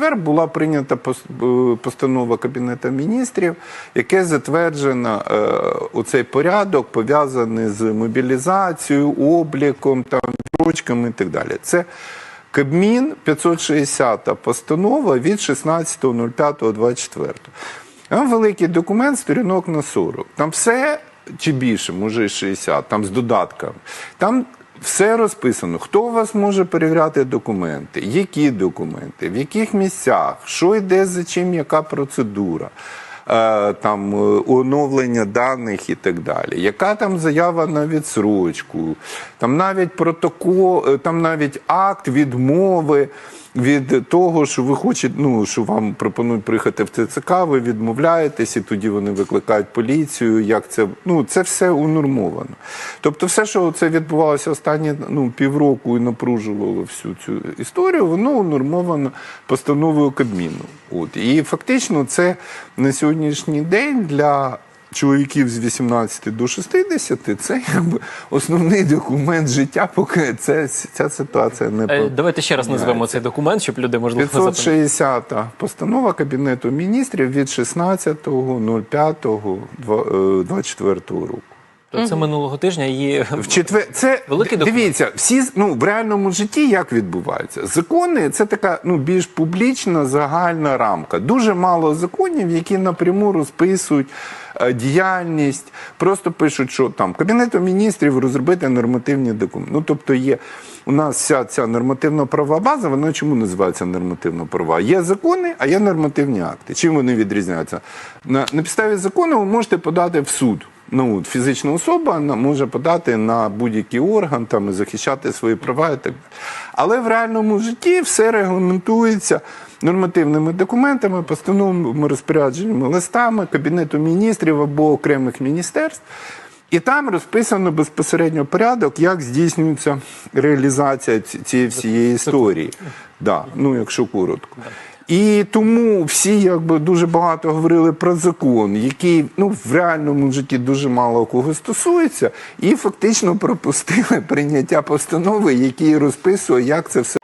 четвер була прийнята е, постанова Кабінету міністрів, яке затверджено е, оцей порядок, пов'язаний з мобілізацією, обліком, там, ручками і так далі. Це Кабмін 560 постанова від 16.05.24. Там великий документ, сторінок на 40. Там все чи більше, може і 60, там з додатками. Там все розписано. Хто у вас може перевіряти документи, які документи, в яких місцях, що йде за чим, яка процедура. Е, Там е, оновлення даних і так далі. Яка там заява на відсрочку, там навіть протокол, е, там навіть акт відмови від того, що ви хочете, ну що вам пропонують приїхати в ТЦК, ви відмовляєтесь, і тоді вони викликають поліцію. Як це ну це все унормовано. Тобто, все, що це відбувалося останні ну півроку і напружувало всю цю історію, воно унормовано постановою Кабміну. От і фактично, це на сьогоднішній день для. Чоловіків з 18 до 60 це якби основний документ життя, поки це, ця ситуація не Е, Давайте ще раз назвемо цей документ, щоб люди можливо запам'ятали. 560 постанова Кабінету міністрів від 16.05.24 року. То Це минулого тижня її В четвер... це Великий дивіться, всі з- ну в реальному житті як відбувається? Закони це така ну більш публічна загальна рамка. Дуже мало законів, які напряму розписують е, діяльність. Просто пишуть, що там кабінетом міністрів розробити нормативні документи. Ну тобто є. У нас вся ця нормативно-правова база, вона чому називається нормативно-права? Є закони, а є нормативні акти. Чим вони відрізняються? На, на підставі закону ви можете подати в суд. Ну, фізична особа може подати на будь-який орган там, і захищати свої права і так далі. Але в реальному житті все регламентується нормативними документами, постановами, розпорядженнями, листами Кабінету міністрів або окремих міністерств. І там розписано безпосередньо порядок, як здійснюється реалізація цієї всієї історії. Да, ну, якщо коротко. І тому всі якби дуже багато говорили про закон, який ну в реальному житті дуже мало кого стосується, і фактично пропустили прийняття постанови, який розписує, як це все